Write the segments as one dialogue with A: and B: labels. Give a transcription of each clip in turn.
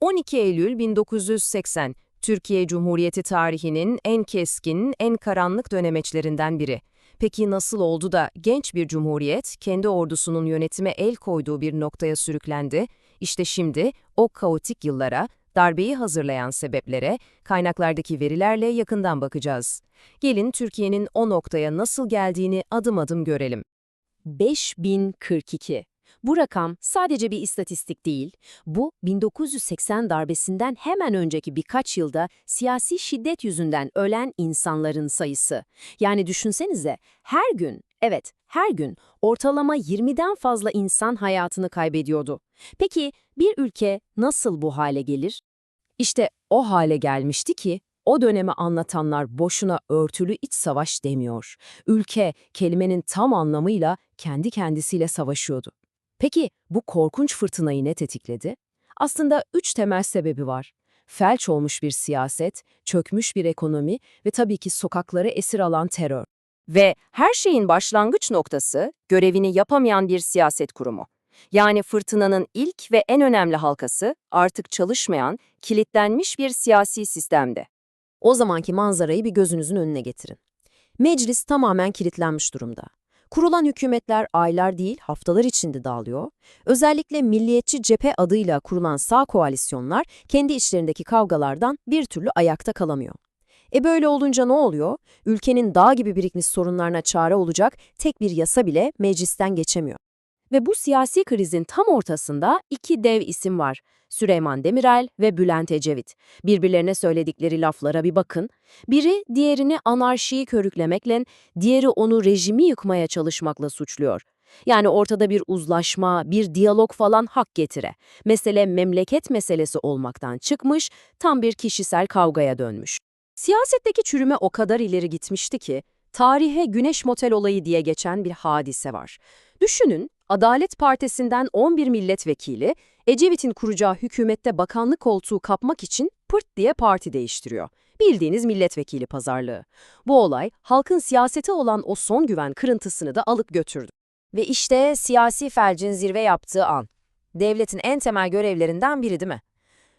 A: 12 Eylül 1980, Türkiye Cumhuriyeti tarihinin en keskin, en karanlık dönemeçlerinden biri. Peki nasıl oldu da genç bir cumhuriyet kendi ordusunun yönetime el koyduğu bir noktaya sürüklendi? İşte şimdi o kaotik yıllara, darbeyi hazırlayan sebeplere, kaynaklardaki verilerle yakından bakacağız. Gelin Türkiye'nin o noktaya nasıl geldiğini adım adım görelim.
B: 5042. Bu rakam sadece bir istatistik değil, bu 1980 darbesinden hemen önceki birkaç yılda siyasi şiddet yüzünden ölen insanların sayısı. Yani düşünsenize her gün, evet her gün ortalama 20'den fazla insan hayatını kaybediyordu. Peki bir ülke nasıl bu hale gelir?
A: İşte o hale gelmişti ki, o dönemi anlatanlar boşuna örtülü iç savaş demiyor. Ülke, kelimenin tam anlamıyla kendi kendisiyle savaşıyordu. Peki bu korkunç fırtınayı ne tetikledi? Aslında üç temel sebebi var. Felç olmuş bir siyaset, çökmüş bir ekonomi ve tabii ki sokakları esir alan terör. Ve her şeyin başlangıç noktası görevini yapamayan bir siyaset kurumu. Yani fırtınanın ilk ve en önemli halkası artık çalışmayan, kilitlenmiş bir siyasi sistemde.
B: O zamanki manzarayı bir gözünüzün önüne getirin. Meclis tamamen kilitlenmiş durumda. Kurulan hükümetler aylar değil haftalar içinde dağılıyor. Özellikle milliyetçi cephe adıyla kurulan sağ koalisyonlar kendi içlerindeki kavgalardan bir türlü ayakta kalamıyor. E böyle olunca ne oluyor? Ülkenin dağ gibi birikmiş sorunlarına çare olacak tek bir yasa bile meclisten geçemiyor. Ve bu siyasi krizin tam ortasında iki dev isim var. Süleyman Demirel ve Bülent Ecevit. Birbirlerine söyledikleri laflara bir bakın. Biri diğerini anarşiyi körüklemekle, diğeri onu rejimi yıkmaya çalışmakla suçluyor. Yani ortada bir uzlaşma, bir diyalog falan hak getire. Mesele memleket meselesi olmaktan çıkmış, tam bir kişisel kavgaya dönmüş. Siyasetteki çürüme o kadar ileri gitmişti ki, tarihe güneş motel olayı diye geçen bir hadise var. Düşünün, Adalet Partisi'nden 11 milletvekili, Ecevit'in kuracağı hükümette bakanlık koltuğu kapmak için pırt diye parti değiştiriyor. Bildiğiniz milletvekili pazarlığı. Bu olay, halkın siyasete olan o son güven kırıntısını da alıp götürdü. Ve işte siyasi felcin zirve yaptığı an. Devletin en temel görevlerinden biri değil mi?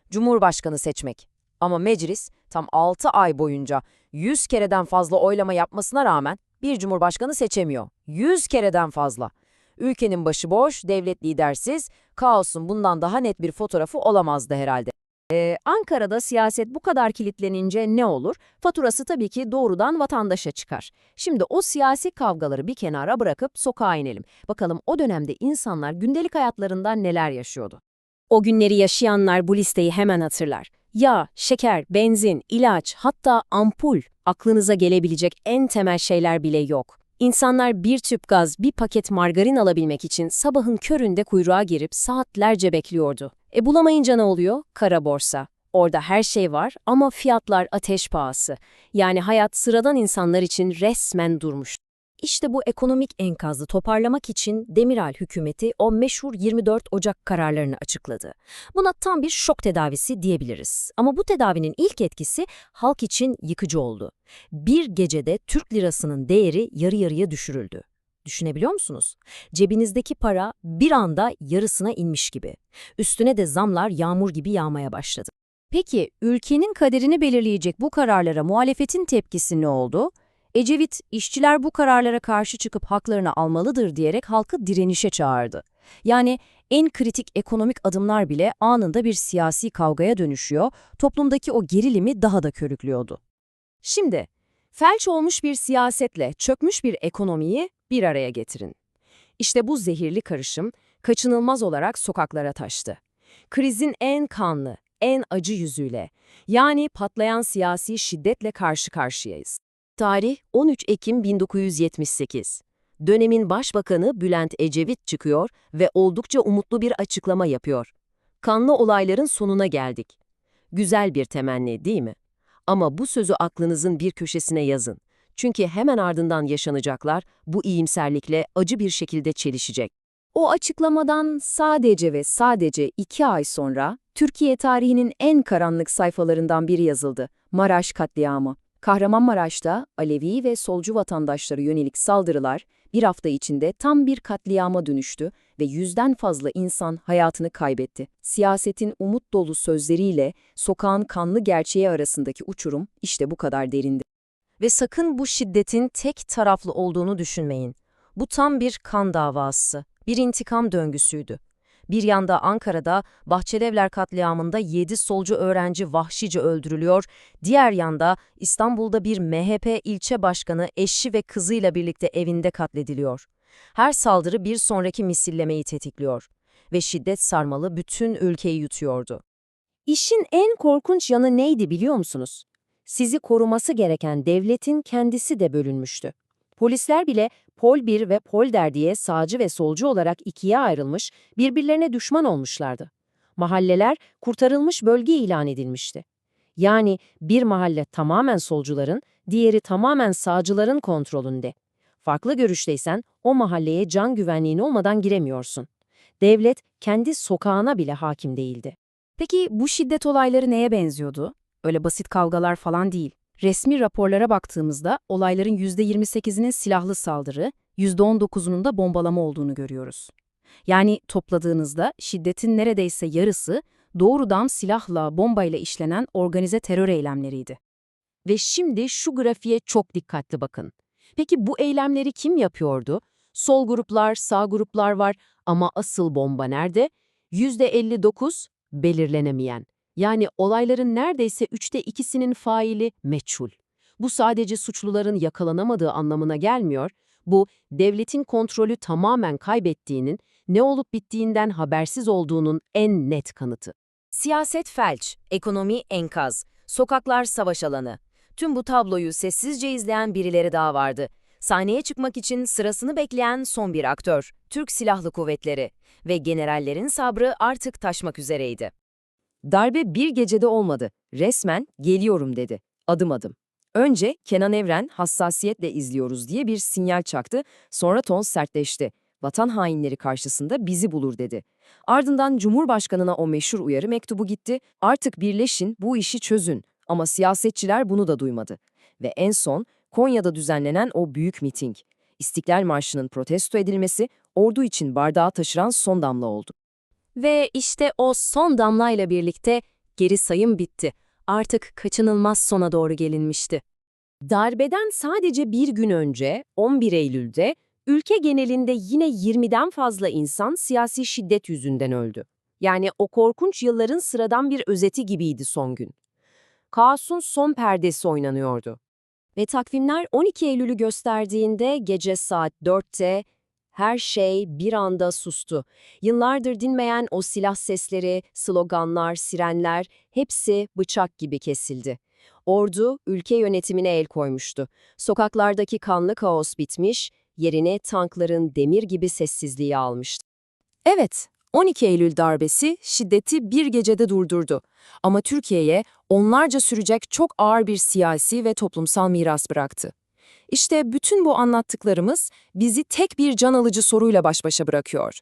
B: Cumhurbaşkanı seçmek. Ama meclis tam 6 ay boyunca 100 kereden fazla oylama yapmasına rağmen bir cumhurbaşkanı seçemiyor. 100 kereden fazla. Ülkenin başıboş, devlet lidersiz, kaosun bundan daha net bir fotoğrafı olamazdı herhalde. Ee, Ankara'da siyaset bu kadar kilitlenince ne olur? Faturası tabii ki doğrudan vatandaşa çıkar. Şimdi o siyasi kavgaları bir kenara bırakıp sokağa inelim. Bakalım o dönemde insanlar gündelik hayatlarında neler yaşıyordu? O günleri yaşayanlar bu listeyi hemen hatırlar. Yağ, şeker, benzin, ilaç, hatta ampul, aklınıza gelebilecek en temel şeyler bile yok. İnsanlar bir tüp gaz, bir paket margarin alabilmek için sabahın köründe kuyruğa girip saatlerce bekliyordu. E bulamayınca ne oluyor? Kara borsa. Orada her şey var ama fiyatlar ateş pahası. Yani hayat sıradan insanlar için resmen durmuş. İşte bu ekonomik enkazı toparlamak için Demirel hükümeti o meşhur 24 Ocak kararlarını açıkladı. Buna tam bir şok tedavisi diyebiliriz. Ama bu tedavinin ilk etkisi halk için yıkıcı oldu. Bir gecede Türk lirasının değeri yarı yarıya düşürüldü. Düşünebiliyor musunuz? Cebinizdeki para bir anda yarısına inmiş gibi. Üstüne de zamlar yağmur gibi yağmaya başladı. Peki ülkenin kaderini belirleyecek bu kararlara muhalefetin tepkisi ne oldu? Ecevit, işçiler bu kararlara karşı çıkıp haklarını almalıdır diyerek halkı direnişe çağırdı. Yani en kritik ekonomik adımlar bile anında bir siyasi kavgaya dönüşüyor, toplumdaki o gerilimi daha da körüklüyordu. Şimdi, felç olmuş bir siyasetle çökmüş bir ekonomiyi bir araya getirin. İşte bu zehirli karışım kaçınılmaz olarak sokaklara taştı. Krizin en kanlı, en acı yüzüyle, yani patlayan siyasi şiddetle karşı karşıyayız. Tarih 13 Ekim 1978. Dönemin başbakanı Bülent Ecevit çıkıyor ve oldukça umutlu bir açıklama yapıyor. Kanlı olayların sonuna geldik. Güzel bir temenni değil mi? Ama bu sözü aklınızın bir köşesine yazın. Çünkü hemen ardından yaşanacaklar bu iyimserlikle acı bir şekilde çelişecek. O açıklamadan sadece ve sadece iki ay sonra Türkiye tarihinin en karanlık sayfalarından biri yazıldı. Maraş katliamı.
C: Kahramanmaraş'ta Alevi ve solcu vatandaşlara yönelik saldırılar bir hafta içinde tam bir katliama dönüştü ve yüzden fazla insan hayatını kaybetti. Siyasetin umut dolu sözleriyle sokağın kanlı gerçeği arasındaki uçurum işte bu kadar derindi.
B: Ve sakın bu şiddetin tek taraflı olduğunu düşünmeyin. Bu tam bir kan davası, bir intikam döngüsüydü. Bir yanda Ankara'da Bahçelievler katliamında 7 solcu öğrenci vahşice öldürülüyor, diğer yanda İstanbul'da bir MHP ilçe başkanı eşi ve kızıyla birlikte evinde katlediliyor. Her saldırı bir sonraki misillemeyi tetikliyor ve şiddet sarmalı bütün ülkeyi yutuyordu.
A: İşin en korkunç yanı neydi biliyor musunuz? Sizi koruması gereken devletin kendisi de bölünmüştü. Polisler bile Pol 1 ve Polder diye sağcı ve solcu olarak ikiye ayrılmış, birbirlerine düşman olmuşlardı. Mahalleler kurtarılmış bölge ilan edilmişti. Yani bir mahalle tamamen solcuların, diğeri tamamen sağcıların kontrolünde. Farklı görüşteysen o mahalleye can güvenliğin olmadan giremiyorsun. Devlet kendi sokağına bile hakim değildi.
C: Peki bu şiddet olayları neye benziyordu? Öyle basit kavgalar falan değil. Resmi raporlara baktığımızda olayların %28'inin silahlı saldırı, %19'unun da bombalama olduğunu görüyoruz. Yani topladığınızda şiddetin neredeyse yarısı doğrudan silahla, bombayla işlenen organize terör eylemleriydi.
A: Ve şimdi şu grafiğe çok dikkatli bakın. Peki bu eylemleri kim yapıyordu? Sol gruplar, sağ gruplar var ama asıl bomba nerede? %59 belirlenemeyen. Yani olayların neredeyse üçte ikisinin faili meçhul. Bu sadece suçluların yakalanamadığı anlamına gelmiyor, bu devletin kontrolü tamamen kaybettiğinin, ne olup bittiğinden habersiz olduğunun en net kanıtı.
B: Siyaset felç, ekonomi enkaz, sokaklar savaş alanı. Tüm bu tabloyu sessizce izleyen birileri daha vardı. Sahneye çıkmak için sırasını bekleyen son bir aktör, Türk Silahlı Kuvvetleri ve generallerin sabrı artık taşmak üzereydi.
A: Darbe bir gecede olmadı. Resmen geliyorum dedi. Adım adım. Önce Kenan Evren hassasiyetle izliyoruz diye bir sinyal çaktı, sonra ton sertleşti. Vatan hainleri karşısında bizi bulur dedi. Ardından Cumhurbaşkanına o meşhur uyarı mektubu gitti. Artık birleşin, bu işi çözün. Ama siyasetçiler bunu da duymadı. Ve en son Konya'da düzenlenen o büyük miting. İstiklal Marşı'nın protesto edilmesi ordu için bardağı taşıran son damla oldu.
B: Ve işte o son damlayla birlikte geri sayım bitti. Artık kaçınılmaz sona doğru gelinmişti.
A: Darbeden sadece bir gün önce 11 Eylül'de ülke genelinde yine 20'den fazla insan siyasi şiddet yüzünden öldü. Yani o korkunç yılların sıradan bir özeti gibiydi son gün. Kaosun son perdesi oynanıyordu. Ve takvimler 12 Eylül'ü gösterdiğinde gece saat 4'te her şey bir anda sustu. Yıllardır dinmeyen o silah sesleri, sloganlar, sirenler hepsi bıçak gibi kesildi. Ordu ülke yönetimine el koymuştu. Sokaklardaki kanlı kaos bitmiş, yerine tankların demir gibi sessizliği almıştı. Evet, 12 Eylül darbesi şiddeti bir gecede durdurdu. Ama Türkiye'ye onlarca sürecek çok ağır bir siyasi ve toplumsal miras bıraktı. İşte bütün bu anlattıklarımız bizi tek bir can alıcı soruyla baş başa bırakıyor.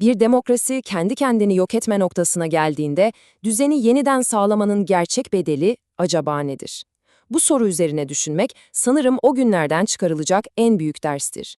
A: Bir demokrasi kendi kendini yok etme noktasına geldiğinde düzeni yeniden sağlamanın gerçek bedeli acaba nedir? Bu soru üzerine düşünmek sanırım o günlerden çıkarılacak en büyük derstir.